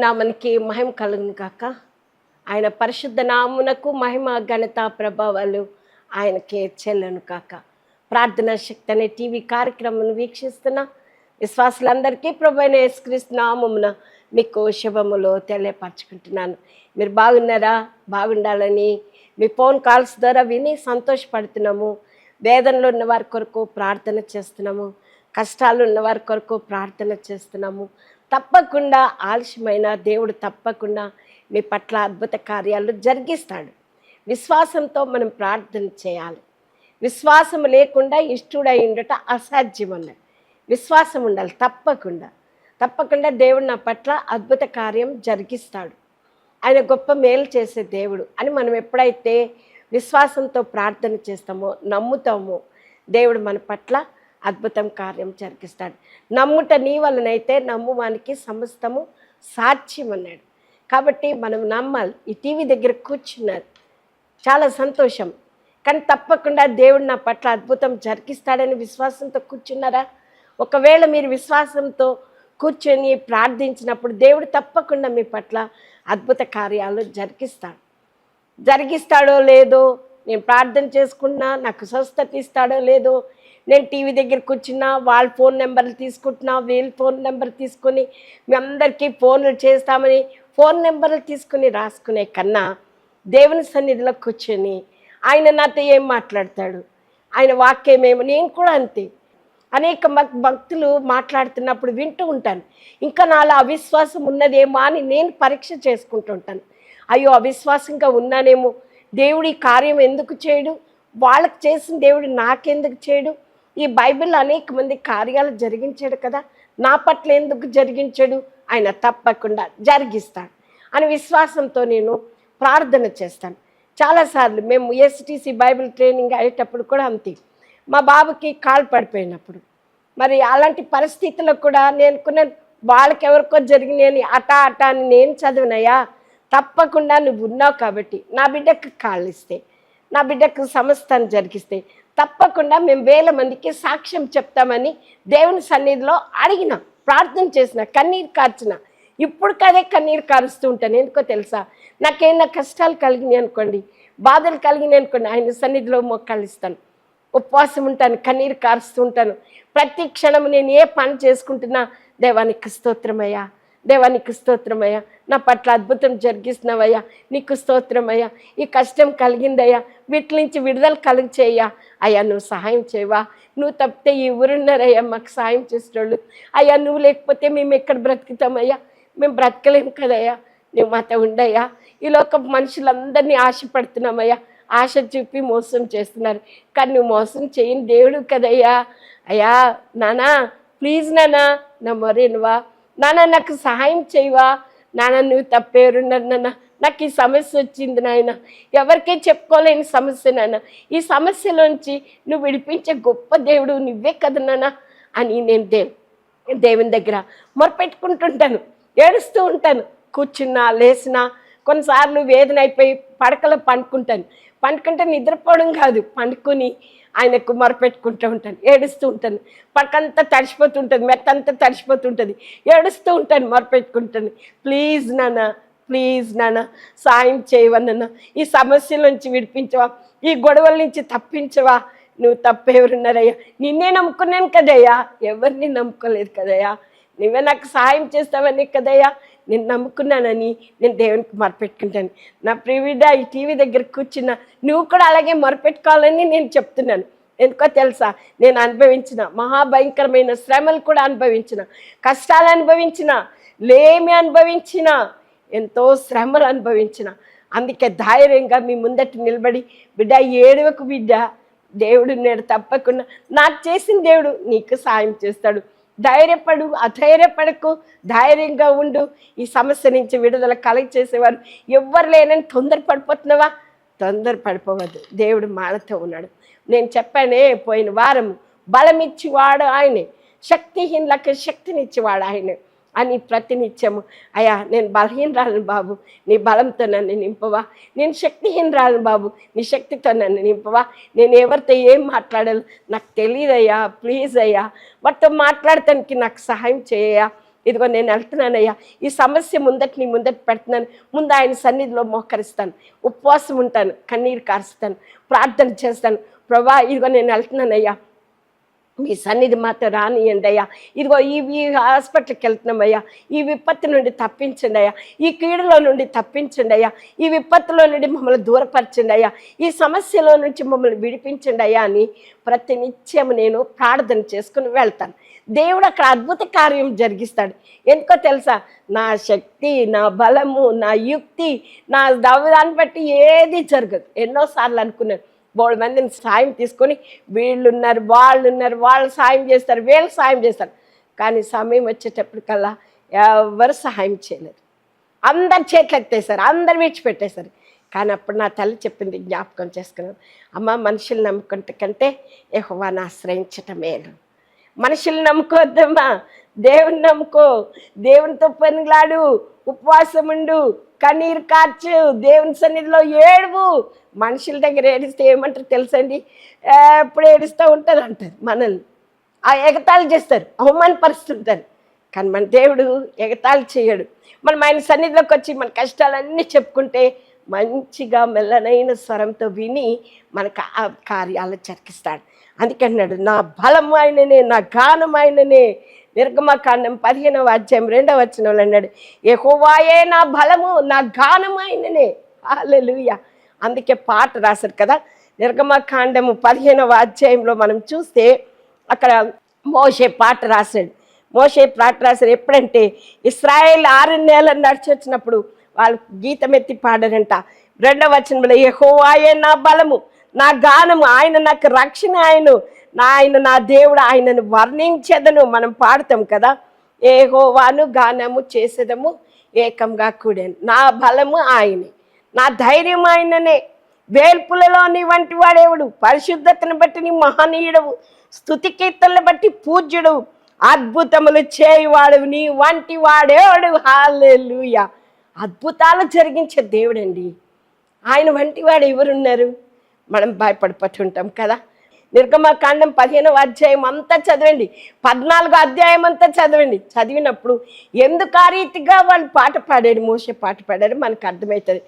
దేవుని నామనికి మహిమ కలుగును కాక ఆయన పరిశుద్ధ నామునకు మహిమ ఘనత ప్రభావాలు ఆయనకే చెల్లను కాక ప్రార్థనా శక్తి అనే టీవీ కార్యక్రమం వీక్షిస్తున్న విశ్వాసులందరికీ ప్రభు అయిన యేసుక్రీస్తు నామమున మీకు శుభములో తెలియపరచుకుంటున్నాను. మీరు బాగున్నారా? బాగుండాలని మీ ఫోన్ కాల్స్ ద్వారా విని సంతోషపడుతున్నాము. వేదనలో ఉన్న వారి కొరకు ప్రార్థన చేస్తున్నాము. కష్టాలు ఉన్న వారి కొరకు ప్రార్థన చేస్తున్నాము. తప్పకుండా ఆలస్యమైన దేవుడు తప్పకుండా మీ పట్ల అద్భుత కార్యాలు జరిగిస్తాడు. విశ్వాసంతో మనం ప్రార్థన చేయాలి. విశ్వాసం లేకుండా ఇష్టడై ఉండట అసాధ్యం అన్నది విశ్వాసం ఉండాలి తప్పకుండా. తప్పకుండా దేవుడు నా పట్ల అద్భుత కార్యం జరిగిస్తాడు. ఆయన గొప్ప మేలు చేసే దేవుడు అని మనం ఎప్పుడైతే విశ్వాసంతో ప్రార్థన చేస్తామో నమ్ముతామో దేవుడు మన పట్ల అద్భుతం కార్యం జరిగిస్తాడు. నమ్ముట నీ వలనైతే నమ్మువానికి సమస్తము సాధ్యం అన్నాడు కాబట్టి మనం నమ్మాలి. ఈ టీవీ దగ్గర కూర్చున్నారు. చాలా సంతోషం. కానీ తప్పకుండా దేవుడు నా పట్ల అద్భుతం జరిగిస్తాడని విశ్వాసంతో కూర్చున్నారా? ఒకవేళ మీరు విశ్వాసంతో కూర్చొని ప్రార్థించినప్పుడు దేవుడు తప్పకుండా మీ పట్ల అద్భుత కార్యాలు జరిగిస్తాడు. జరిగిస్తాడో లేదో నేను ప్రార్థన చేసుకున్నా నాకు స్వస్థత ఇస్తాడో లేదో నేను టీవీ దగ్గర కూర్చున్నా వాళ్ళ ఫోన్ నెంబర్లు తీసుకుంటున్నా వీళ్ళ ఫోన్ నెంబర్ తీసుకొని మీ అందరికీ ఫోన్లు చేస్తామని ఫోన్ నెంబర్లు తీసుకుని రాసుకునే కన్నా దేవుని సన్నిధిలో కూర్చొని ఆయన నాతో ఏం మాట్లాడతాడు? ఆయన వాక్యమేమో నేను కూడా అంతే. అనేక భక్తులు మాట్లాడుతున్నప్పుడు వింటూ ఉంటాను. ఇంకా నాలో అవిశ్వాసం ఉన్నదేమో అని నేను పరీక్ష చేసుకుంటూ ఉంటాను అయ్యో అవిశ్వాసంగా ఉన్నానేమో. దేవుడి కార్యం ఎందుకు చేయడు? వాళ్ళకి చేసిన దేవుడు నాకెందుకు చేయడు? ఈ బైబిల్ అనేక మంది కార్యాలు జరిగించాడు కదా నా పట్ల ఎందుకు జరిగించాడు? ఆయన తప్పకుండా జరిగిస్తాడు అని విశ్వాసంతో నేను ప్రార్థన చేస్తాను. చాలాసార్లు మేము ఎస్టీసీ బైబిల్ ట్రైనింగ్ అయ్యేటప్పుడు కూడా అంతే. మా బాబుకి కాలు పడిపోయినప్పుడు. మరి అలాంటి పరిస్థితుల్లో కూడా నేను కొన్ని వాళ్ళకి ఎవరికో జరిగినాయని అటా అటా అని నేను చదివినయా తప్పకుండా నువ్వు ఉన్నావు కాబట్టి నా బిడ్డకు కాళ్ళు ఇస్తే నా బిడ్డకు సమస్తాన్ని జరిగిస్తే తప్పకుండా మేము వేల మందికి సాక్ష్యం చెప్తామని దేవుని సన్నిధిలో అడిగిన ప్రార్థన చేసిన కన్నీరు కార్చిన. ఇప్పుడు కదే కన్నీరు కారుస్తూ ఉంటాను. ఎందుకో తెలుసా? నాకేమైనా కష్టాలు కలిగినాయి అనుకోండి బాధలు కలిగినాయి అనుకోండి ఆయన సన్నిధిలో మొక్కలు ఇస్తాను ఉపవాసం ఉంటాను కన్నీరు కారుస్తూ ఉంటాను. ప్రతి క్షణం నేను ఏ పని చేసుకుంటున్నా దేవానికి స్తోత్రమయ్యా. దేవా నీకు స్తోత్రమయ్యా నా పట్ల అద్భుతం జరిగిస్తున్నావయ్యా. నీకు స్తోత్రమయ్యా ఈ కష్టం కలిగిందయ్యా. వీటి నుంచి విడుదల కలిగి చేయ్యా అయ్యా నువ్వు సహాయం చేయవా? నువ్వు తప్పితే ఈ ఊరున్నారయ్యా. మాకు సహాయం చేసేటోళ్ళు. అయ్యా నువ్వు లేకపోతే మేము ఎక్కడ బ్రతుకుతామయ్యా? మేము బ్రతకలేము కదయ్యా. నువ్వు మాతో ఉండయ్యా. ఈ లోక మనుషులందరినీ ఆశపడుతున్నామయ్యా. ఆశ చూపి మోసం చేస్తున్నారు. కానీ నువ్వు మోసం చేయని దేవుడు కదయ్యా. అయ్యా నానా ప్లీజ్ నానా నా మొరేనువా నాన్న నాకు సహాయం చేయవా? నాన్న నువ్వు తప్పేరున్నారు నాన్న నాకు ఈ సమస్య వచ్చింది నాయన. ఎవరికే చెప్పుకోలేని సమస్య నాన్న ఈ సమస్యలోంచి నువ్వు విడిపించే గొప్ప దేవుడు నువ్వే కదా నాన్న అని నేను దేవు దేవుని దగ్గర మొరపెట్టుకుంటుంటాను. ఏడుస్తూ ఉంటాను. కూర్చున్నా లేచినా కొన్నిసార్లు వేదన అయిపోయి పడకలో పండుకుంటాను. పండుకుంటే నిద్రపోవడం కాదు. పండుకొని ఆయనకు పెట్టుకుంటూ ఉంటాను ఏడుస్తూ ఉంటాను. పక్కంతా తడిసిపోతుంటుంది మెత్తంతా తడిసిపోతుంటుంది. ఏడుస్తూ ఉంటాను మొరపెట్టుకుంటాను ప్లీజ్ నాన్న ప్లీజ్ నాన్న సాయం చేయవన్న ఈ సమస్యల నుంచి విడిపించవా? ఈ గొడవల నుంచి తప్పించవా? నువ్వు తప్పెవరున్నారయ్యా? నిన్నే నమ్ముకున్నాను కదయ్యా? ఎవరిని నమ్ముకోలేదు కదయ్యా? నువ్వే నాకు సాయం చేస్తావని కదయ్యా? నేను నమ్ముకున్నానని నేను దేవునికి మొరపెట్టుకుంటాను. నా ప్రివిడ ఈ టీవీ దగ్గర కూర్చున్న నువ్వు కూడా అలాగే మొరపెట్టుకోవాలని నేను చెప్తున్నాను. ఎందుకో తెలుసా? నేను అనుభవించిన మహాభయంకరమైన శ్రమలు కూడా అనుభవించిన కష్టాలు అనుభవించిన లేమి అనుభవించిన ఎంతో శ్రమలు అనుభవించిన. అందుకే ధైర్యంగా మీ ముందట నిలబడి బిడ్డ ఏడవకు బిడ్డ. దేవుడు నేను తప్పకుండా నాకు చేసిన దేవుడు నీకు సాయం చేస్తాడు. ధైర్యపడు అధైర్యపడకు ధైర్యంగా ఉండు. ఈ సమస్య నుంచి విడుదల కలెక్ట్ చేసేవారు ఎవ్వరు లేనని తొందరపడిపోతున్నావా? తొందర పడిపోవద్దు దేవుడు మానతో ఉన్నాడు. నేను చెప్పానే పోయిన వారం బలమిచ్చివాడు ఆయనే. శక్తిహీనులకు శక్తినిచ్చేవాడు ఆయనే. అని ప్రతినిత్యము. అయ్యా నేను బలహీనరాలను బాబు నీ బలంతో నన్ను నింపవా. నేను శక్తిహీనరాలను బాబు నీ శక్తితో నన్ను నింపవా. నేను ఎవరితో ఏం మాట్లాడాలి నాకు తెలియదయ్యా ప్లీజ్ అయ్యా. వాటితో మాట్లాడటానికి నాకు సహాయం చేయయా ఇదిగో నేను వెళ్తున్నానయ్యా. ఈ సమస్య ముందటి నీ ముందట పెడుతున్నాను. ముందు ఆయన సన్నిధిలో మోకరిస్తాను. ఉపవాసం ఉంటాను. కన్నీరు కారుస్తాను. ప్రార్థన చేస్తాను. ప్రభా ఇదిగో నేను వెళ్తున్నానయ్యా. మీ సన్నిధి మాత్రం రానియండి అయ్యా. ఇదిగో ఈ హాస్పిటల్కి వెళ్తున్నామయ్యా ఈ విపత్తు నుండి తప్పించండి అయ్యా. ఈ క్రీడలో నుండి తప్పించండి అయ్యా. ఈ విపత్తులో నుండి మమ్మల్ని దూరపరచండి అయ్యా. ఈ సమస్యలో నుంచి మమ్మల్ని విడిపించండి అయ్యా అని ప్రతి నిత్యం నేను ప్రార్థన చేసుకుని వెళ్తాను. దేవుడు అక్కడ అద్భుత కార్యం జరిగిస్తాడు. ఎందుకో తెలుసా? నా శక్తి నా బలము నా యుక్తి నా దాన్ని బట్టి ఏది జరగదు. ఎన్నోసార్లు అనుకున్నాను. బోడు మందిని సాయం తీసుకొని వీళ్ళున్నారు వాళ్ళున్నారు వాళ్ళు సాయం చేస్తారు వీళ్ళు సాయం చేస్తారు. కానీ సమయం వచ్చేటప్పటికల్లా ఎవరు సహాయం చేయలేరు. అందరు చేతులు ఎత్తేసారు అందరు విడిచిపెట్టేశారు కానీ అప్పుడు నా తల్లి చెప్పింది జ్ఞాపకం చేసుకున్నాను. అమ్మ మనుషులు నమ్ముకుంటే కంటే యెహోవాను ఆశ్రయించటం మేలు. మనుషులు నమ్ముకోవద్దమ్మా. దేవుని నమ్ముకో. దేవునితో పనిలాడు ఉపవాసం ఉండు కన్నీరు కార్చు దేవుని సన్నిధిలో ఏడువు. మనుషుల దగ్గర ఏడిస్తే ఏమంటారు తెలుసండి? ఎప్పుడు ఏడుస్తూ ఉంటుంది అంటారు మనల్ని. ఆ ఎగతాళి చేస్తారు అవమానపరుస్తుంటారు. కానీ మన దేవుడు ఎగతాళి చేయడు. మనం ఆయన సన్నిధిలోకి వచ్చి మన కష్టాలన్నీ చెప్పుకుంటే మంచిగా మెల్లనైన స్వరంతో విని మనకు ఆ కార్యాలు చెరికిస్తాడు అందుకన్నాడు నా బలం ఆయననే నా గానం ఆయననే నిర్గమకాండం పదిహేనవ అధ్యాయం రెండవ వచనంలో అన్నాడు ఎహోవాయే నా బలము నా గానమైననే. ఆయననే అందుకే పాట రాశారు కదా నిర్గమకాండము పదిహేనవ అధ్యాయంలో మనం చూస్తే అక్కడ మోషే పాట రాశాడు. మోషే పాట రాశారు ఎప్పుడంటే ఇస్రాయేల్ ఆరు నెలలు నడిచి వచ్చినప్పుడు వాళ్ళు గీతం ఎత్తి పాడారంట. రెండవ వచనంలో ఎహోవాయే నా బలము నా గానము ఆయన నాకు రక్షణ ఆయన నా ఆయన నా దేవుడు ఆయనను వర్ణించేదను. మనం పాడతాం కదా. ఏ హోవాను గానము చేసేదము ఏకంగా కూడాను. నా బలము ఆయనే. నా ధైర్యం ఆయననే. వేల్పులలో నీ వంటి వాడేవుడు. పరిశుద్ధతను బట్టి నీ మహనీయుడవు. స్థుతి కీర్తనలు బట్టి పూజ్యుడు. అద్భుతములు చేయువాడు నీ వంటి వాడేవాడు. హాలెలుయ అద్భుతాలు జరిగించే దేవుడండి. ఆయన వంటి వాడు ఎవరున్నారు? మనం భయపడిపోతుంటాం కదా. నిర్గమకాండం పదిహేనవ అధ్యాయం అంతా చదవండి. పద్నాలుగో అధ్యాయం అంతా చదవండి. చదివినప్పుడు ఎందుకు ఆ రీతిగా వాళ్ళు పాట పాడాడు మోసే పాట పాడారు. మనకు అర్థమవుతుంది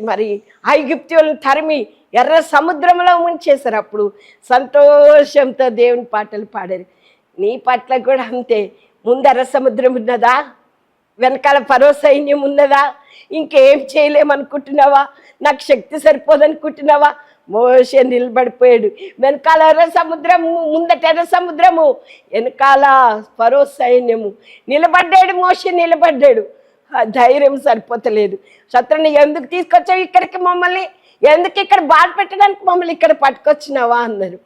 మరి ఐగుప్తులను తరిమి ఎర్ర సముద్రంలో ముంచేశారు అప్పుడు సంతోషంతో దేవుని పాటలు పాడారు. నీ పట్ల కూడా అంతే. ముందు ఎర్ర సముద్రం ఉన్నదా? వెనకాల పరో సైన్యం ఉన్నదా? ఇంకేం చేయలేమనుకుంటున్నావా? నాకు శక్తి సరిపోదనుకుంటున్నావా? మోసే నిలబడిపోయాడు. వెనకాల సముద్రము ముందట సముద్రము వెనకాల పరో సైన్యము. నిలబడ్డాడు మోసే నిలబడ్డాడు. ఆ ధైర్యం సరిపోతలేదు. శత్రుని ఎందుకు తీసుకొచ్చావు ఇక్కడికి మమ్మల్ని? ఎందుకు ఇక్కడ బాధ పెట్టడానికి మమ్మల్ని ఇక్కడ పట్టుకొచ్చినావా అన్నారు.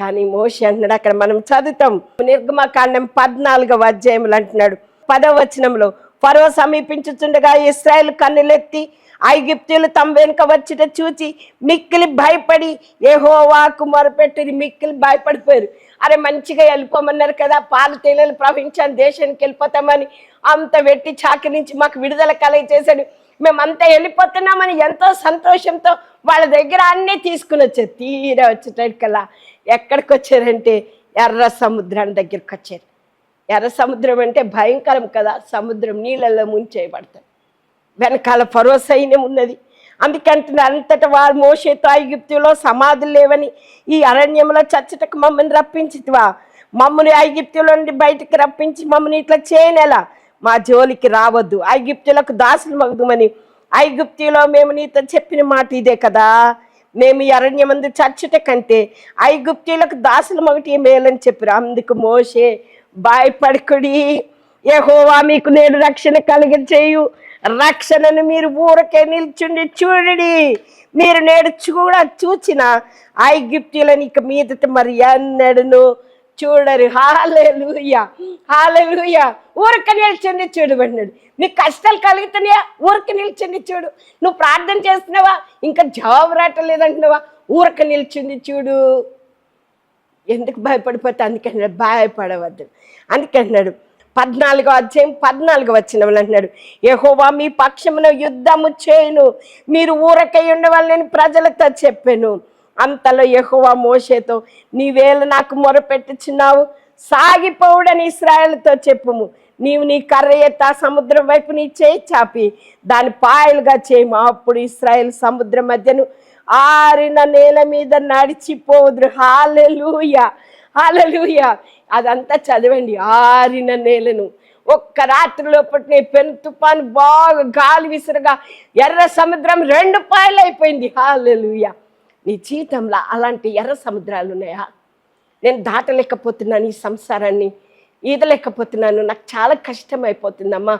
కానీ మోషి అంటున్నాడు అక్కడ మనం చదువుతాం. నిర్గమకాండం పద్నాలుగవ అధ్యాయములు అంటున్నాడు. పదవ వచనంలో ఫరో సమీపించుచుండగా ఇస్రాయల్ కన్నులెత్తి ఐగిప్తులు తమ వెనుక వచ్చిట చూచి మిక్కిలి భయపడి ఏహోవాకు మొరపెట్టి మిక్కిలి భయపడిపోయారు. అరే మంచిగా వెళ్ళిపోమన్నారు కదా పాలు తేనెలు ప్రవహించాను దేశానికి వెళ్ళిపోతామని. అంత వెట్టి చాకి నుంచి మాకు విడుదల కలగ చేశాడు. మేమంతా వెళ్ళిపోతున్నామని ఎంతో సంతోషంతో వాళ్ళ దగ్గర అన్నీ తీసుకుని వచ్చారు. తీరా వచ్చేటట్టుకల్లా ఎక్కడికి వచ్చారంటే ఎర్ర సముద్రాన్ని దగ్గరికి వచ్చారు. ఎర్ర సముద్రం అంటే భయంకరం కదా సముద్రం నీళ్ళల్లో ముంచేయబడతారు. వెనకాల ఫరో సైన్యం ఉన్నది. అందుకంటే అంతట వారు మోసేతో ఐగిప్తులో సమాధులు లేవని ఈ అరణ్యంలో చచ్చటకు మమ్మల్ని రప్పించితివా? మమ్మల్ని ఐగిప్తులో నుండి బయటికి రప్పించి మమ్మల్ని ఇట్లా చేయనేలా? మా జోలికి రావద్దు. ఐగిప్తులకు దాసులు మగదుమని. ఐగుప్తిలో మేము నీతో చెప్పిన మాట ఇదే కదా? మేము ఈ అరణ్యమందు చచ్చుట కంటే ఐగుప్తీలకు దాసులు మొగటి మేలని చెప్పారు. అందుకు మోసే భయపడకుడి. యెహోవా మీకు నేను రక్షణ కలిగచేయు. రక్షణను మీరు ఊరకే నిల్చుండి చూడండి. మీరు నేడు చూడ చూచిన ఐగిప్తులను ఇక మీదట మరి ఎన్నడను చూడరు. హాలూయ హాలూయ ఊరక నిల్చండి అన్నాడు. నీకు కష్టాలు కలుగుతున్నాయా ఊరక నిల్చండి చూడు. నువ్వు ప్రార్థన చేస్తున్నావా? ఇంకా జవాబు రావట్లేదంటున్నావా? ఊరక నిల్చుండి చూడు. ఎందుకు భయపడిపోతే అందుకన్నాడు భయపడవద్దు. అందుకన్నాడు పద్నాలుగో అధ్యాయం పద్నాలుగు వచ్చిన అంటున్నాడు యహోవా మీ పక్షమున యుద్ధము చేయను మీరు ఊరకై ఉండవాలని ప్రజలతో చెప్పాను. అంతలో యహోవా మోసేతో నీవేళ నాకు మొరపెట్టుచున్నావు సాగిపోవుడని ఇస్రాయలతో చెప్పుము. నీవు నీ కర్ర ఎత్త సముద్రం వైపు నీ చేయి చాపి దాని పాయలుగా చేయము. అప్పుడు ఇస్రాయల్ సముద్రం మధ్యను ఆరిన నేల మీద నడిచిపోదురు. హాలెలూయ! హాలెలూయ. అదంతా చదవండి ఆరిన నేలను. ఒక్క రాత్రి లోపటి పెను తుఫాను బాగా గాలి విసురుగా ఎర్ర సముద్రం రెండు పాయలు అయిపోయింది నీ జీవితంలో అలాంటి ఎర్ర సముద్రాలు ఉన్నాయా నేను దాటలేకపోతున్నాను ఈ సంసారాన్ని ఈదలేకపోతున్నాను. నాకు చాలా కష్టం అయిపోతుందమ్మా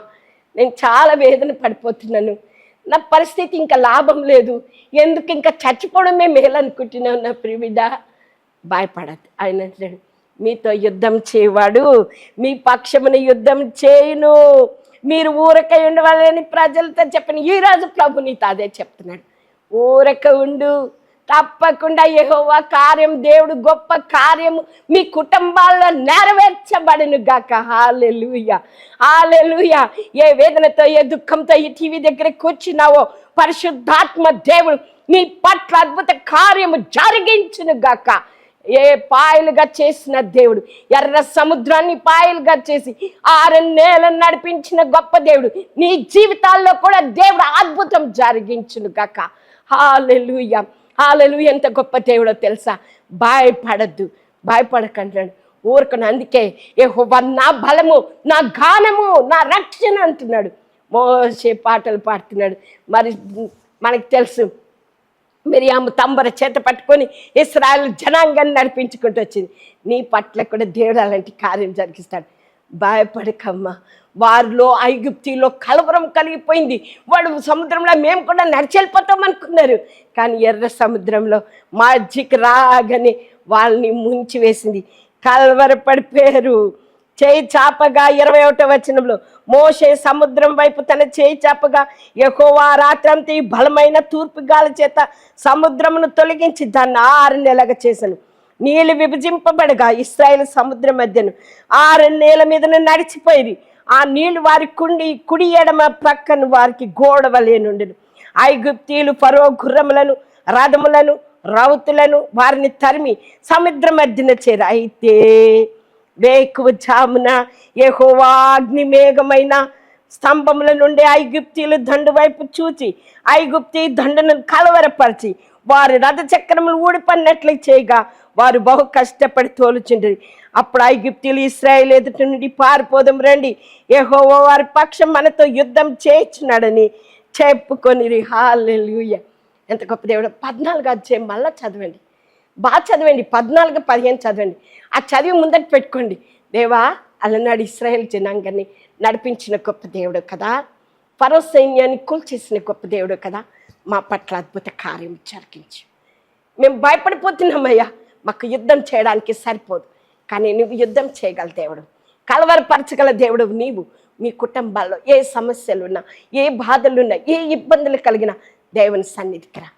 నేను చాలా వేదన పడిపోతున్నాను. నా పరిస్థితి ఇంకా లాభం లేదు. ఎందుకు ఇంకా చచ్చిపోవడమే మేలనుకుంటున్నావు నా ప్రివిడ భయపడద్దు. ఆయన అంటాడు మీతో యుద్ధం చేయవాడు మీ పక్షమున యుద్ధం చేయును. మీరు ఊరకై ఉండవాలని ప్రజలతో చెప్పిన ఈరోజు ప్రభు నీతో అదే చెప్తున్నాడు. ఊరక ఉండు తప్పకుండా యెహోవా కార్యం దేవుడు గొప్ప కార్యము మీ కుటుంబాల్లో నెరవేర్చబడును గాక. హాలెలుయ హాలెలుయ ఏ వేదనతో ఏ దుఃఖంతో ఈ టీవీ దగ్గర కూర్చున్నావో పరిశుద్ధాత్మ దేవుడు మీ పట్ల అద్భుత కార్యము జరిగించును గాక. ఏ పాయలుగా చేసిన దేవుడు ఎర్ర సముద్రాన్ని పాయలుగా చేసి ఆరు నేలను నడిపించిన గొప్ప దేవుడు నీ జీవితాల్లో కూడా దేవుడు అద్భుతం జరిగించును గాక. హాలెలుయ హాలెలు ఎంత గొప్ప దేవుడో తెలుసా? భయపడద్దు భయపడకంటాడు ఊరకను అందుకే ఏ నా బలము నా గానము నా రక్షణ అంటున్నాడు. మోసే పాటలు పాడుతున్నాడు. మరి మనకు తెలుసు మిరియాము తంబర చేత పట్టుకొని ఇస్రాయల్ జనాంగాన్ని నడిపించుకుంటూ వచ్చింది. నీ పట్ల కూడా దేవుడు అలాంటి కార్యం జరిగిస్తాడు. భయపడకమ్మా. వారిలో ఐగుప్తిలో కలవరం కలిగిపోయింది. వాడు సముద్రంలో మేము కూడా నడిచెళ్ళిపోతాం అనుకున్నారు. కానీ ఎర్ర సముద్రంలో మాజిక్ రాగానే వాళ్ళని ముంచి వేసింది. కలవరపడిపోయారు చేయి చాపగా ఇరవై ఒకటో వచనంలో మోషే సముద్రం వైపు తన చేయి చాపగా ఎక్కువ రాత్రంతి బలమైన తూర్పు గాలి చేత సముద్రమును తొలగించి దాన్ని ఆరు నెలగా చేశాను. నీళ్ళు విభజింపబడగా ఇస్రాయేల్ సముద్రం మధ్యను ఆరు నేల మీదను నడిచిపోయి ఆ నీళ్ళు వారి కుండి కుడి ఎడమ ప్రక్కన వారికి గోడ వలె ఐగుప్తీలు ఫరో గుర్రములను రథములను రౌతులను వారిని తరిమి సముద్ర మధ్యన చేరు అయితే వేకువ జామున యెహోవా అగ్ని మేఘమైన స్తంభముల నుండి ఐగుప్తీలు దండు వైపు చూచి ఐగుప్తి దండును కలవరపరిచి వారు రథ చక్రములు ఊడిపడినట్లు చేయగా వారు బహు కష్టపడి తోలుచుండ్రి. అప్పుడు ఐగుప్తీలు ఇస్రాయేల్ ఎదుటి నుండి పారిపోదాం రండి. యెహోవా వారి పక్షం మనతో యుద్ధం చేయించున్నాడని చెప్పుకొని హాలెలూయ. ఎంత గొప్ప దేవుడు. పద్నాలుగు అధ్యాయం మళ్ళా చదవండి. బాగా చదవండి పద్నాలుగు పదిహేను చదవండి. ఆ చదివి ముందట పెట్టుకోండి. దేవా అలనాడు ఇస్రాయేల్ జనాంగాన్ని నడిపించిన గొప్ప దేవుడు కదా. పరో సైన్యాన్ని కూల్చేసిన గొప్ప దేవుడు కదా. మా పట్ల అద్భుత కార్యం జరిగించి. మేము భయపడిపోతున్నామయ్యా. మాకు యుద్ధం చేయడానికి సరిపోదు. కానీ నువ్వు యుద్ధం చేయగల దేవుడు. కలవరపరచగల దేవుడు నీవు. మీ కుటుంబాల్లో ఏ సమస్యలు ఉన్నా ఏ బాధలున్నా ఏ ఇబ్బందులు కలిగినా దేవుని సన్నిధికి రా.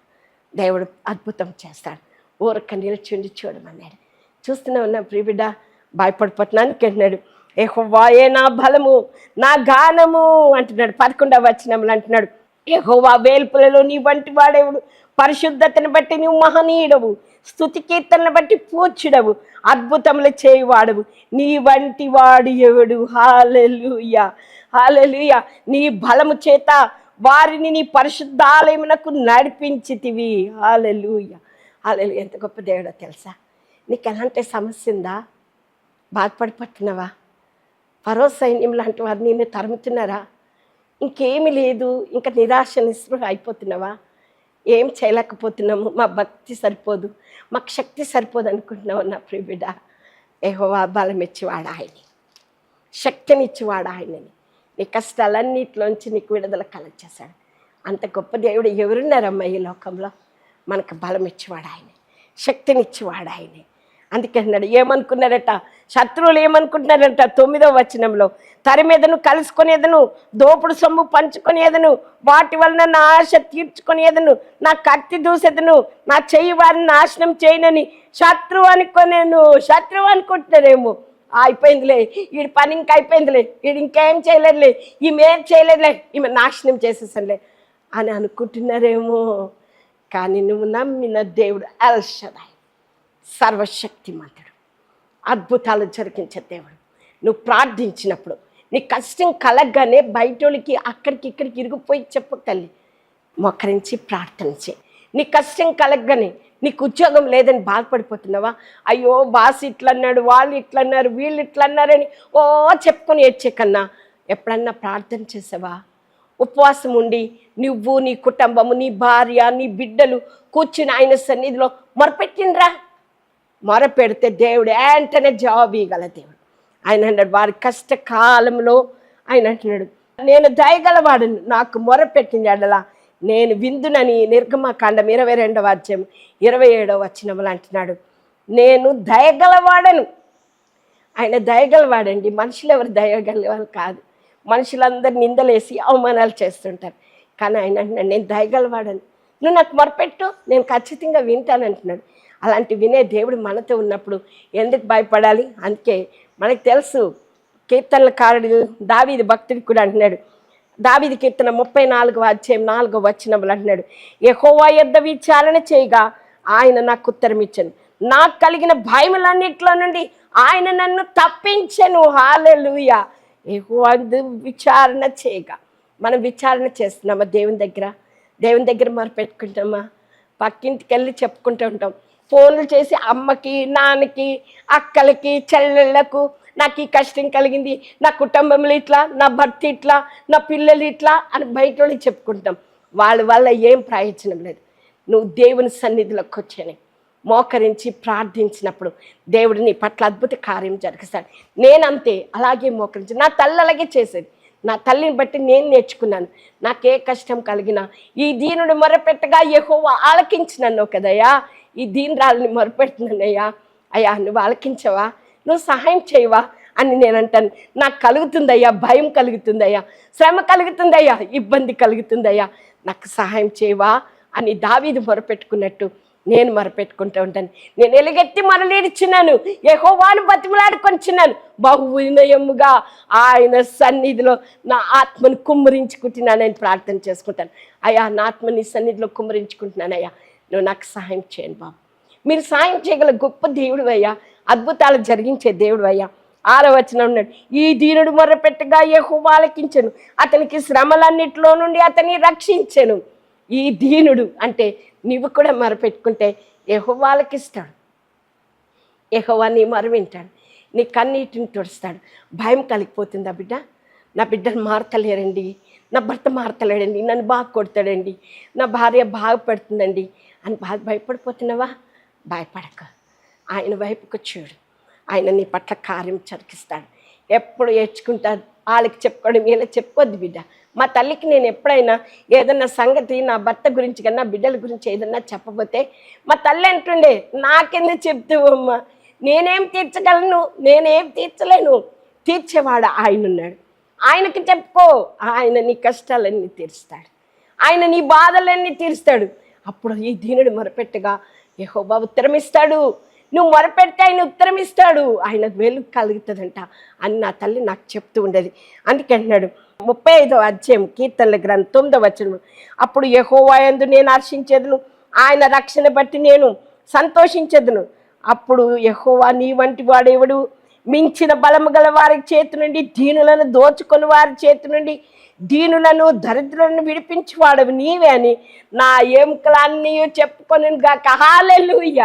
దేవుడు అద్భుతం చేస్తాడు. ఊరక్క నిలిచిండి చూడమన్నాడు చూస్తూనే ఉన్నా ప్రియబిడ్డ? భయపడిపోతున్నాను అంటున్నాడు. ఏహోవాయే నా బలము నా గానము అంటున్నాడు. పదకొండవ వచ్చినములు అంటున్నాడు. ఏహోవా వేల్పులలో నీ వంటి వాడేవుడు. పరిశుద్ధతను బట్టి నీవు మహనీయుడవు. స్థుతి కీర్తనను బట్టి పూర్చుడవు అద్భుతములు చేయువాడవు. నీ వంటి వాడు ఎవడు? హాలెలుయ. హాలెలుయ. నీ బలము చేత వారిని నీ పరిశుద్ధాలయమునకు నడిపించితివి. హాలెలుయ. హాలెలు ఎంత గొప్ప దేవుడో తెలుసా? నీకు ఎలాంటి సమస్య ఉందా? బాధపడిపోతున్నావా పరో సైన్యం లాంటి వారు నిన్ను తరుముతున్నారా? ఇంకేమీ లేదు ఇంకా నిరాశ నిస్పృహ అయిపోతున్నావా? ఏం చేయలేకపోతున్నాము మా భక్తి సరిపోదు మాకు శక్తి సరిపోదు అనుకుంటున్నావు నా ప్రిబిడ ఏహోవా బలం ఇచ్చివాడు ఆయన. శక్తినిచ్చివాడు ఆయనని నీ కష్టాలన్నిటిలోంచి నీకు విడుదల కలగచేశాడు అంత గొప్ప దేవుడు ఎవరున్నారమ్మా ఈ లోకంలో? మనకు బలం ఇచ్చేవాడు ఆయన శక్తినిచ్చేవాడు ఆయనే. అందుకే ఏమనుకున్నారట? శత్రువులు ఏమనుకుంటున్నారంట? తొమ్మిదో వచనంలో తరిమేదను కలుసుకునేదను దోపుడు సొమ్ము పంచుకునేదను వాటి వలన నా ఆశ తీర్చుకునేదను నా కత్తి దూసేదను నా చెయ్యి వారిని నాశనం చేయనని శత్రువు అనుకోనేను శత్రువు అనుకుంటున్నారేమో. అయిపోయిందిలే వీడి పని ఇంకా అయిపోయిందిలే వీడు ఇంకేం చేయలేదులే ఈమె ఏం చేయలేదులే ఈమె నాశనం చేసేసలే అని అనుకుంటున్నారేమో. కానీ నువ్వు నమ్మిన దేవుడు అల్షదాయ్ సర్వశక్తిమంతుడు అద్భుతాలు జరిగించే దేవుడు. నువ్వు ప్రార్థించినప్పుడు నీ కష్టం కలగగానే బయటోళ్ళకి అక్కడికి ఇక్కడికి ఇరిగిపోయి చెప్పు తల్లి మొక్కరించి ప్రార్థన చేయి. నీ కష్టం కలగగానే నీకు ఉద్యోగం లేదని బాధపడిపోతున్నావా? అయ్యో బాస్ ఇట్లా అన్నాడు వాళ్ళు ఇట్లా అన్నారు వీళ్ళు ఇట్లా అన్నారని ఓ చెప్పుకొని ఏడ్చే కన్నా ఎప్పుడన్నా ప్రార్థన చేసావా? ఉపవాసం ఉండి నువ్వు నీ కుటుంబము నీ భార్య నీ బిడ్డలు కూర్చుని ఆయన సన్నిధిలో మొరపెట్టిండ్రా? మొరపెడితే దేవుడు వెంటనే జవాబు ఇవ్వగల దేవుడు. ఆయన అన్నాడు వారి కష్టకాలంలో ఆయన అంటున్నాడు నేను దయగలవాడను నాకు మొరపెట్టింది అడలా నేను విందునని నిర్గమకాండం ఇరవై రెండవ అధ్యాయం ఇరవై ఏడవ వచ్చినములు అంటున్నాడు నేను దయగలవాడను. ఆయన దయగలవాడండి మనుషులు ఎవరు దయగలవాళ్ళు కాదు. మనుషులందరూ నిందలేసి అవమానాలు చేస్తుంటారు. కానీ ఆయన అంటున్నాడు నేను దయగలవాడని. నువ్వు నాకు మొరపెట్టు నేను ఖచ్చితంగా వింటాను అంటున్నాడు. అలాంటి వినే దేవుడు మనతో ఉన్నప్పుడు ఎందుకు భయపడాలి? అందుకే మనకు తెలుసు కీర్తనల కారుడు దావీది భక్తుడు కూడా అంటున్నాడు. దావీది కీర్తన ముప్పై నాలుగు అధ్యాయం నాలుగో వచ్చినములు అంటున్నాడు ఎహోవా యొద్ద విచారణ చేయగా ఆయన నాకు ఉత్తరం ఇచ్చాను. నాకు కలిగిన భయములన్నిట్లో నుండి ఆయన నన్ను తప్పించను. హాలెలుయా యెహోవా విచారణ చేయగా మనం విచారణ చేస్తున్నామా దేవుని దగ్గర? దేవుని దగ్గర మరి పెట్టుకుంటామా? పక్కింటికి వెళ్ళి చెప్పుకుంటూ ఉంటాం. ఫోన్లు చేసి అమ్మకి నాన్నకి అక్కలకి చెల్లెళ్ళకు నాకు ఈ కష్టం కలిగింది నా కుటుంబంలో ఇట్లా నా భర్త ఇట్లా నా పిల్లలు ఇట్లా అని బయట చెప్పుకుంటాం. వాళ్ళ వల్ల ఏం ప్రయోజనం లేదు. నువ్వు దేవుని సన్నిధిలోకి వచ్చాను మోకరించి ప్రార్థించినప్పుడు దేవుడు నీ పట్ల అద్భుత కార్యం జరిగిస్తాడు. నేనంతే అలాగే మోకరించి నా తల్లి అలాగే చేసేది. నా తల్లిని బట్టి నేను నేర్చుకున్నాను. నాకే కష్టం కలిగినా ఈ దీనుడు మొరపెట్టగా యెహోవా ఆలకించినన్ను కదయ్యా ఈ దీనురాలని మొరపెట్టినయ్యా అయ్యా. నువ్వు ఆలకించవా? నువ్వు సహాయం చేయవా? అని నేను అంటాను. నాకు కలుగుతుందయ్యా భయం కలుగుతుందయ్యా శ్రమ కలుగుతుందయ్యా ఇబ్బంది కలుగుతుందయ్యా నాకు సహాయం చేయవా? అని దావీది మొరపెట్టుకున్నట్టు నేను మొరపెట్టుకుంటూ ఉంటాను. నేను ఎలుగెత్తి యహోవాను యెహోవాను బతిమలాడుకొనిచున్నాను బహు వినయముగా ఆయన సన్నిధిలో నా ఆత్మను కుమ్మరించుకుంటున్నానని ప్రార్థన చేసుకుంటాను. అయ్యా నా ఆత్మని సన్నిధిలో సన్నిధిలో కుమ్మరించుకుంటున్నానయ్యా నువ్వు నాకు సహాయం చేయండి బాబు. మీరు సాయం చేయగల గొప్ప దేవుడు అయ్యా. అద్భుతాలు జరిగించే దేవుడు అయ్యా. ఆరో ఉన్నాడు. ఈ దీనుడు మొర్రపెట్టగా యహోవాలకించను అతనికి శ్రమలన్నిటిలో నుండి అతన్ని రక్షించను. ఈ దీనుడు అంటే నువ్వు కూడా మరపెట్టుకుంటే యెహోవా ఇస్తాడు యెహోవా నీ మరవింటాడు నీ కన్నీటిని తుడుస్తాడు. భయం కలిగిపోతుందా బిడ్డ? నా బిడ్డను మారతలేరండి. నా భర్త మారతలేడండి. నన్ను బాగా కొడతాడండి. నా భార్య బాగుపడుతుందండి. అని బాగా భయపడిపోతున్నావా? భయపడక. ఆయన వైపుకు చూడు. ఆయన నీ పట్ల కార్యం చరికిస్తాడు. ఎప్పుడు ఏడ్చుకుంటాడు? వాళ్ళకి చెప్పుకోవడం ఇలా చెప్పుకోద్దు బిడ్డ. మా తల్లికి నేను ఎప్పుడైనా ఏదన్నా సంగతి నా భర్త గురించి కన్నా బిడ్డల గురించి ఏదన్నా చెప్పబోతే మా తల్లి అంటుండే నాకెందుకు చెప్తావు అమ్మా? నేనేం తీర్చగలను? నేనేం తీర్చలేను? తీర్చేవాడు ఆయన ఉన్నాడు ఆయనకి చెప్పుకో ఆయన నీ కష్టాలన్నీ తీరుస్తాడు. ఆయన నీ బాధలన్నీ తీరుస్తాడు. అప్పుడు ఈ దీనుడు మొరపెట్టగా యహోబా ఉత్తరం ఇస్తాడు నువ్వు మొరపెడితే ఆయన ఉత్తరం ఇస్తాడు ఆయన వెలుగు కలుగుతుందంట. అని నా తల్లి నాకు చెప్తూ ఉండేది. అందుకంటున్నాడు ముప్పై ఐదో అధ్యాయం కీర్తనల గ్రంథం తొమ్మిదో వచనం అప్పుడు యహోవాయందు నేను హర్షించేదను. ఆయన రక్షణ బట్టి నేను సంతోషించదును. అప్పుడు యహోవా నీ వంటి వాడేవుడు? మించిన బలము గల వారి చేతి నుండి దీనులను దోచుకొని వారి చేతి నుండి దీనులను దరిద్రులను విడిపించి నీవే అని నా ఎముకలన్నీ చెప్పుకొని గాక హాలెలుయ్య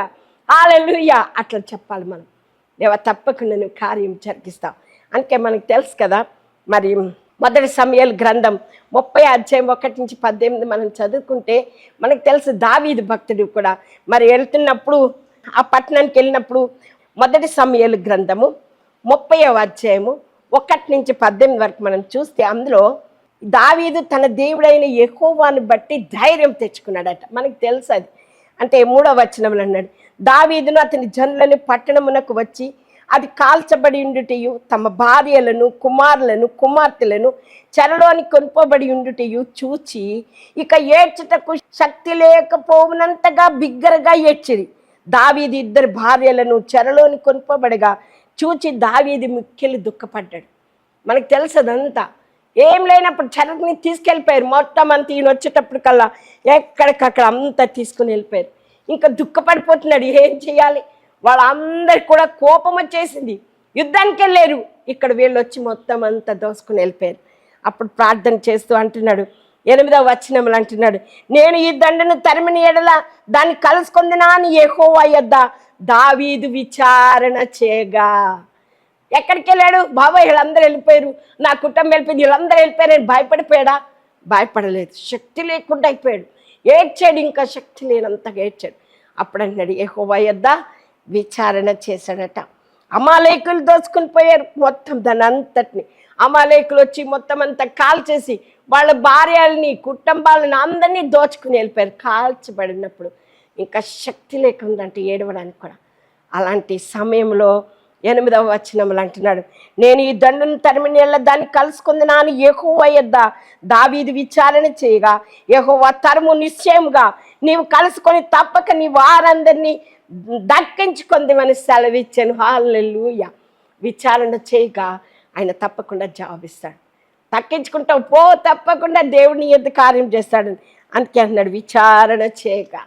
హాలెలుయ్య అట్లా చెప్పాలి మనం. దేవ తప్పకుండా నువ్వు కార్యం జరిగిస్తావు. అందుకే మనకు తెలుసు కదా మరి మొదటి సమయాలు గ్రంథం ముప్పై అధ్యాయం ఒకటి నుంచి పద్దెనిమిది మనం చదువుకుంటే మనకు తెలుసు దావీదు భక్తుడు కూడా. మరి వెళ్తున్నప్పుడు ఆ పట్టణానికి వెళ్ళినప్పుడు మొదటి సమయాలు గ్రంథము ముప్పై అధ్యాయము ఒకటి నుంచి పద్దెనిమిది వరకు మనం చూస్తే అందులో దావీదు తన దేవుడైన యెహోవాను బట్టి ధైర్యం తెచ్చుకున్నాడట. మనకు తెలుసు అది. అంటే మూడవ వచనంలో అన్నాడు దావీదును అతని జనులని పట్టణమునకు వచ్చి అది కాల్చబడి ఉండుటయు తమ భార్యలను కుమారులను కుమార్తెలను చెరలోని కొనుపబడి ఉండుటయు చూచి ఇక ఏడ్చుటకు శక్తి లేకపోవునంతగా బిగ్గరగా ఏడ్చిరి. దావీది ఇద్దరు భార్యలను చెరలోని కొనుపబడగా చూచి దావీది మిక్కిలి దుఃఖపడ్డాడు. మనకు తెలుసదంతా. ఏం లేనప్పుడు చెరకుని తీసుకెళ్ళిపోయారు. మొత్తం అంత ఈయన వచ్చేటప్పుడు కల్లా ఎక్కడికక్కడ అంతా తీసుకుని వెళ్ళిపోయారు. ఇంకా దుఃఖపడిపోతున్నాడు. ఏం చేయాలి? వాళ్ళందరికి కూడా కోపం వచ్చేసింది. యుద్ధానికి వెళ్ళారు. ఇక్కడ వీళ్ళు వచ్చి మొత్తం అంతా దోసుకుని వెళ్ళిపోయారు. అప్పుడు ప్రార్థన చేస్తూ అంటున్నాడు. ఎనిమిదవ వచనములు అంటున్నాడు. నేను ఈ దండను తరిమిని ఎడల దాన్ని కలుసుకుందినా అని ఏహోవా యొద్ద దావీదు విచారణ చేయగా. ఎక్కడికి వెళ్ళాడు? బాబాయ్ వీళ్ళందరూ వెళ్ళిపోయారు. నా కుటుంబం వెళ్ళిపోయింది. వీళ్ళందరూ వెళ్ళిపోయారు. నేను భయపడిపోయాడా? భయపడలేదు. శక్తి లేకుండా అయిపోయాడు. ఏడ్చాడు ఇంకా శక్తి లేనంతగా ఏడ్చాడు. అప్పుడు అంటున్నాడు ఏహోవా యొద్ద విచారణ చేశాడట. అమాలయకులు దోచుకుని పోయారు మొత్తం దాని అంతటిని అమాలయకులు వచ్చి మొత్తం అంతా కాల్చేసి వాళ్ళ భార్యల్ని కుటుంబాలను అందరినీ దోచుకుని వెళ్ళిపోయారు కాల్చబడినప్పుడు. ఇంకా శక్తి లేకుందంటే ఏడవడానికి కూడా. అలాంటి సమయంలో ఎనిమిదవ వచ్చినములు అంటున్నాడు. నేను ఈ దండును తరిమి దాన్ని కలుసుకుంది నాని ఎహోవ యొద్ద. దావీది విచారణ చేయగా ఎహోవ తరుము నిశ్చయముగా నీవు కలుసుకొని తప్పక నీ వారందరినీ దక్కించుకుందిమని సెలవిచ్చాను. హాలెల్లుయ. విచారణ చేయగా ఆయన తప్పకుండా జవాబిస్తాడు తక్కించుకుంటావు పో తప్పకుండా దేవుని ఎద్దు కార్యం చేస్తాడు అందుకే అంటున్నాడు. విచారణ చేయగా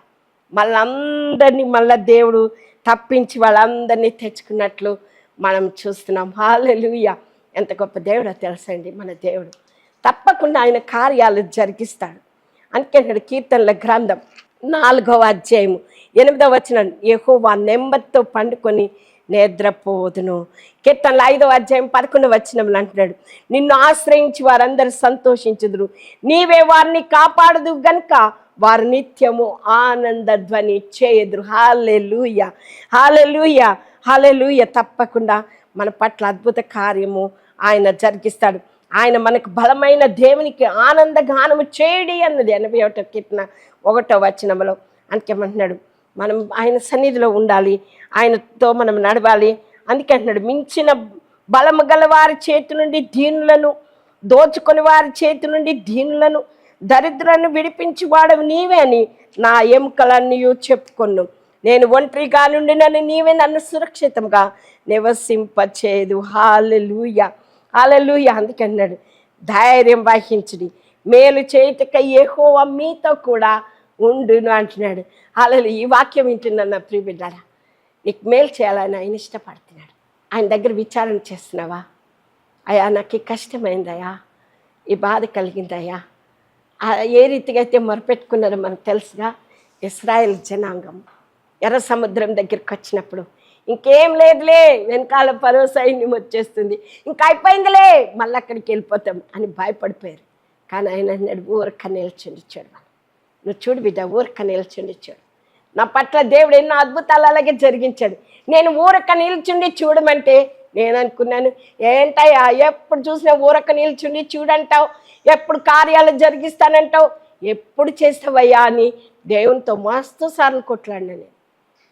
మళ్ళందరినీ మళ్ళా దేవుడు తప్పించి వాళ్ళందరినీ తెచ్చుకున్నట్లు మనం చూస్తున్నాం. హాలెలుయ ఎంత గొప్ప దేవుడో తెలుసండి మన దేవుడు. తప్పకుండా ఆయన కార్యాలు జరిగిస్తాడు. అందుకే అన్నాడు కీర్తనల గ్రంథం నాలుగవ అధ్యాయము. ఎనిమిదవ వచ్చిన యెహోవా నెమ్మదితో పండుకొని నిద్రపోదును. కీర్తనలు ఐదవ అధ్యాయం పదకొండు వచ్చినములు అంటున్నాడు. నిన్ను ఆశ్రయించి వారందరూ సంతోషించుదురు. నీవే వారిని కాపాడదు గనుక వారు నిత్యము ఆనంద ధ్వని హాలే లూయ హాలే లూయ తప్పకుండా మన పట్ల అద్భుత కార్యము ఆయన జరిగిస్తాడు. ఆయన మనకు బలమైన దేవునికి ఆనంద గానము చేయడి అన్నది ఎనభై ఒకటో కీర్తన ఒకటో వచనంలో అందుకేమంటున్నాడు మనం ఆయన సన్నిధిలో ఉండాలి ఆయనతో మనం నడవాలి. అందుకే అంటున్నాడు మించిన బలము గల వారి చేతి నుండి దీనులను దోచుకొని వారి చేతి నుండి దీనులను దరిద్రను విడిపించి వాడవు నీవే అని నా ఎముకలన్నీ చెప్పుకొను నేను ఒంటరిగా నుండి నన్ను నీవే నన్ను సురక్షితంగా నివసింపచేదు. హాలెలూయ హాలెలూయ అందుకే ధైర్యం వహించుడి. మేలు చేయుటక ఏహో మీతో కూడా ఉండును అంటున్నాడు. అలా ఈ వాక్యం వింటున్నాను నా ప్రియ బిడ్డారా. నీకు మేలు చేయాలని ఆయన ఇష్టపడుతున్నాడు. ఆయన దగ్గర విచారణ చేస్తున్నావా? అయ్యా నాకు ఈ కష్టమైందయ్యా. ఈ బాధ కలిగిందయ్యా. ఏ రీతిగా అయితే మొరపెట్టుకున్నారో మనకు తెలుసుగా. ఇస్రాయల్ జనాంగం ఎర్ర సముద్రం దగ్గరికి వచ్చినప్పుడు ఇంకేం లేదులే వెనకాల పరో సైన్యం వచ్చేస్తుంది. ఇంకా అయిపోయిందిలే మళ్ళీ అక్కడికి వెళ్ళిపోతాం అని భయపడిపోయారు. కానీ ఆయన అన్నాడు ఊరక నిల్చుండి చెడు. నువ్వు చూడు బిడ్డ ఊరక చూడు. నా పట్ల దేవుడు ఎన్నో అద్భుతాలు అలాగే జరిగించాడు. నేను ఊరక నిల్చుండి చూడమంటే నేను అనుకున్నాను ఏంటయ్యా ఎప్పుడు చూసినా ఊరక నిల్చుండి చూడంటావు? ఎప్పుడు కార్యాలు జరిగిస్తానంటావు? ఎప్పుడు చేస్తావయ్యా? అని దేవునితో మస్తు సార్లు కొట్లాడినా నేను.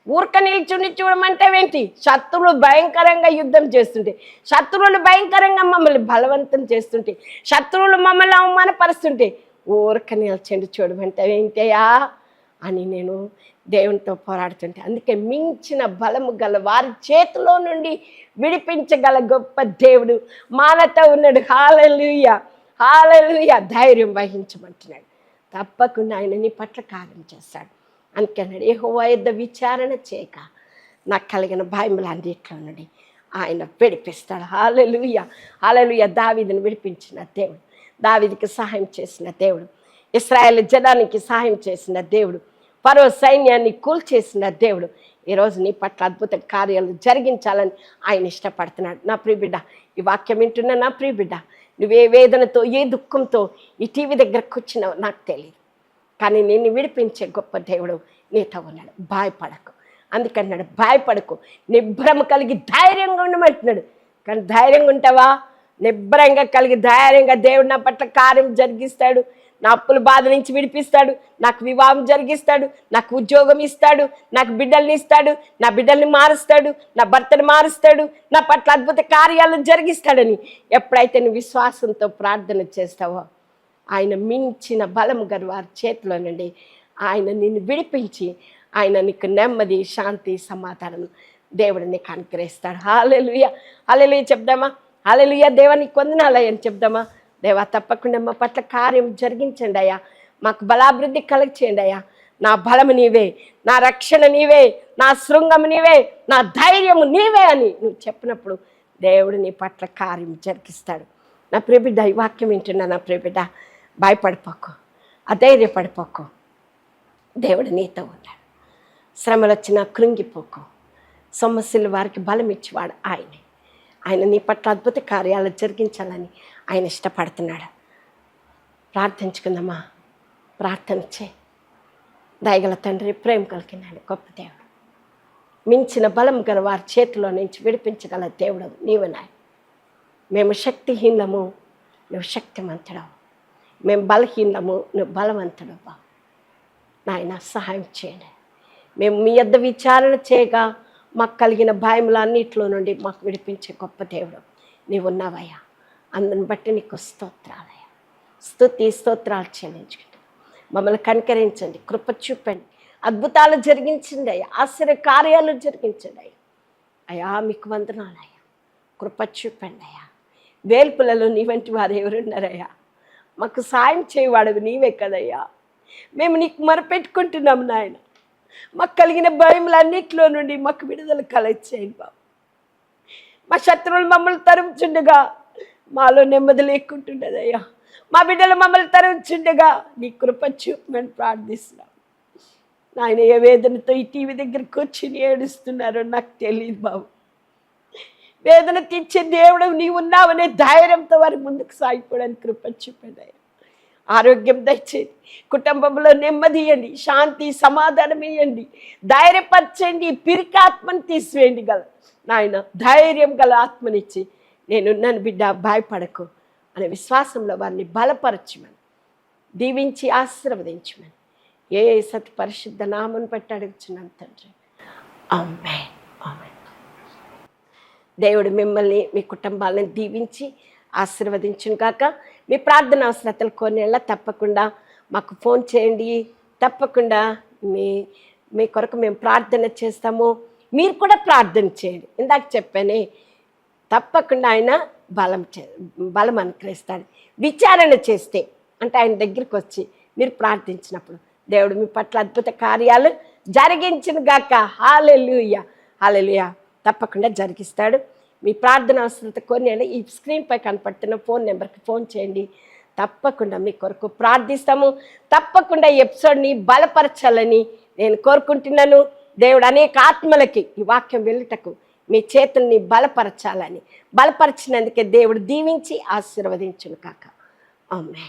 ఊరక నిల్చుండి చూడమంటే ఏంటి? శత్రువులు భయంకరంగా యుద్ధం చేస్తుంటే శత్రువులు భయంకరంగా మమ్మల్ని బలవంతం చేస్తుంటే శత్రువులు మమ్మల్ని అవమానపరుస్తుంటే ఊరక నిల్చండి చూడమంటే ఏంటయ్యా? అని నేను దేవునితో పోరాడుతుంటే అందుకే మించిన బలము గల వారి చేతిలో నుండి విడిపించగల గొప్ప దేవుడు మానతో ఉన్నాడు. హాలలుయ! హాలలుయ! ధైర్యం వహించమంటున్నాడు. తప్పకుండా ఆయన నీ పట్ల కార్యం చేస్తాడు. అందుకన్నాడు ఏ హోవా విచారణ చేయక నాకు కలిగిన భయములన్నిట్లో నుండి ఆయన విడిపిస్తాడు. హాలలుయ! హాలలుయ! దావీదుని విడిపించిన దేవుడు. దావిదికి సహాయం చేసిన దేవుడు. ఇస్రాయేల్ జనానికి సహాయం చేసిన దేవుడు. పరో సైన్యాన్ని కూల్చేసిన దేవుడు. ఈరోజు నీ పట్ల అద్భుత కార్యాలు జరిగించాలని ఆయన ఇష్టపడుతున్నాడు. నా ప్రియబిడ్డ ఈ వాక్యం వింటున్న నా ప్రియబిడ్డ నువ్వే వేదనతో ఏ దుఃఖంతో ఈ టీవీ దగ్గరకు వచ్చినావు నాకు తెలియదు. కానీ నిన్ను విడిపించే గొప్ప దేవుడు నీతో ఉన్నాడు. భయపడకు. అందుకన్నాడు భయపడకు. నిభ్రమ కలిగి ధైర్యంగా ఉండమంటున్నాడు. కానీ ధైర్యంగా ఉంటావా? నిబ్బరంగా కలిగి ధైర్యంగా దేవుడు నా పట్ల కార్యం జరిగిస్తాడు. నా అప్పుల బాధ నుంచి విడిపిస్తాడు. నాకు వివాహం జరిగిస్తాడు. నాకు ఉద్యోగం ఇస్తాడు. నాకు బిడ్డల్ని ఇస్తాడు. నా బిడ్డల్ని మారుస్తాడు. నా భర్తను మారుస్తాడు. నా పట్ల అద్భుత కార్యాలను జరిగిస్తాడని ఎప్పుడైతే నువ్వు విశ్వాసంతో ప్రార్థన చేస్తావో ఆయన మించిన బలము గారు వారి చేతిలో నుండి ఆయన నిన్ను విడిపించి ఆయన నీకు నెమ్మది శాంతి సమాధానం దేవుడు నీకు అనుగ్రహిస్తాడు. Hallelujah hallelujah చెప్దామా? హాలెలుయ దేవానికి నీకు అని చెప్దామా? దేవా తప్పకుండా మా పట్ల కార్యం జరిగించండి అయ్యా. మాకు బలాభివృద్ధి కలగ చేయండి అయ్యా. నా బలము నీవే నా రక్షణ నీవే నా శృంగము నీవే నా ధైర్యము నీవే అని నువ్వు చెప్పినప్పుడు దేవుడు నీ పట్ల కార్యం జరిగిస్తాడు. నా ప్రియబిడ్డ ఈ వాక్యం వింటున్నా నా ప్రియబిడ్డ. భయపడిపోకు అధైర్యపడిపోకు. దేవుడు నీతో ఉన్నాడు శ్రమలు వచ్చినా కృంగిపోకు. సమస్యలు వారికి బలం ఇచ్చేవాడు ఆయనే. ఆయన నీ పట్ల అద్భుత కార్యాలు జరిగించాలని ఆయన ఇష్టపడుతున్నాడు. ప్రార్థించుకుందామా? ప్రార్థన చే దయగల తండ్రి ప్రేమ కలిగినాడు గొప్ప దేవుడు. మించిన బలం గల వారి చేతిలో నుంచి విడిపించగల దేవుడు నీవు నాయ మేము శక్తిహీనము నువ్వు శక్తిమంతుడవు. మేము బలహీనము నువ్వు బలవంతుడవు. నాయన సహాయం చేయండి. మేము మీ యొద్ద విచారణ చేయగా మాకు కలిగిన భయములన్నిటిలో నుండి మాకు విడిపించే గొప్ప దేవుడు నీవు ఉన్నావయ్యా. అందుని బట్టి నీకు స్తోత్రాలయ్యా. స్థుతి స్తోత్రాలు చెల్లించుకుంటాం. మమ్మల్ని కనికరించండి కృప చూపండి. అద్భుతాలు జరిగించండి అయ్యా. ఆశ్చర్య కార్యాలు జరిగించండి అయ్యా. అయ్యా మీకు వందనాలయ్యా. కృప చూపండి అయ్యా. వేల్పులలో నీ వంటి వారు ఎవరున్నారయ్యా? మాకు సాయం చేయవాడవి నీవే కదయ్యా. మేము నీకు మొరపెట్టుకుంటున్నాము నాయన. మాకు కలిగిన భయములన్నిటిలో నుండి మాకు విడుదల కలగచేయండి బాబు. మా శత్రువులు మమ్మల్ని తరుముచుండగా మాలో నెమ్మది లేకుంటుండదయ్యా. మా బిడ్డలు మమ్మల్ని తరుముచుండగా నీ కృప చూపమని ప్రార్థిస్తున్నాం. నాయన ఏ వేదనతో ఈ టీవీ దగ్గరికి వచ్చి ఏడుస్తున్నారో నాకు తెలియదు బాబు. వేదన తీర్చే దేవుడు నీవు ఉన్నావనే ధైర్యంతో వారి ముందుకు సాగిపోవడానికి కృప చూపండి ఆరోగ్యం దయచేయండి. కుటుంబంలో నెమ్మది ఇవ్వండి శాంతి సమాధానం ఇవ్వండి ధైర్యపరచండి. పిరికాత్మని తీసివేయండి గల నాయన. ధైర్యం గల ఆత్మనిచ్చి నేను నన్ను బిడ్డ భయపడకు అనే విశ్వాసంలో వారిని బలపరచమని దీవించి ఆశీర్వదించమని ఏ సత్ పరిశుద్ధ నామను పెట్టి అడుగుచున్నాను తండ్రి. దేవుడు మిమ్మల్ని మీ కుటుంబాలను దీవించి ఆశీర్వదించును కాక మీ ప్రార్థన అవసరతలు కొన్నేళ్ళ తప్పకుండా మాకు ఫోన్ చేయండి. తప్పకుండా మీ మీ కొరకు మేము ప్రార్థన చేస్తాము. మీరు కూడా ప్రార్థన చేయండి. ఇందాక చెప్పానే తప్పకుండా ఆయన బలం చే బలం అనుగ్రహిస్తాడు. విచారణ చేస్తే అంటే ఆయన దగ్గరికి వచ్చి మీరు ప్రార్థించినప్పుడు దేవుడు మీ పట్ల అద్భుత కార్యాలు జరిగించిన గాక. హాలెలుయ. హాలెలుయ. తప్పకుండా జరిగిస్తాడు. మీ ప్రార్థన అవసరత కొన్ని ఈ స్క్రీన్పై కనపడుతున్న ఫోన్ నెంబర్కి ఫోన్ చేయండి. తప్పకుండా మీ కొరకు ప్రార్థిస్తాము. తప్పకుండా ఎపిసోడ్ని బలపరచాలని నేను కోరుకుంటున్నాను. దేవుడు అనేక ఆత్మలకి ఈ వాక్యం వెళ్ళుటకు మీ చేతుల్ని బలపరచాలని. బలపరిచినందుకే దేవుడు దీవించి ఆశీర్వదించును కాక. ఆమె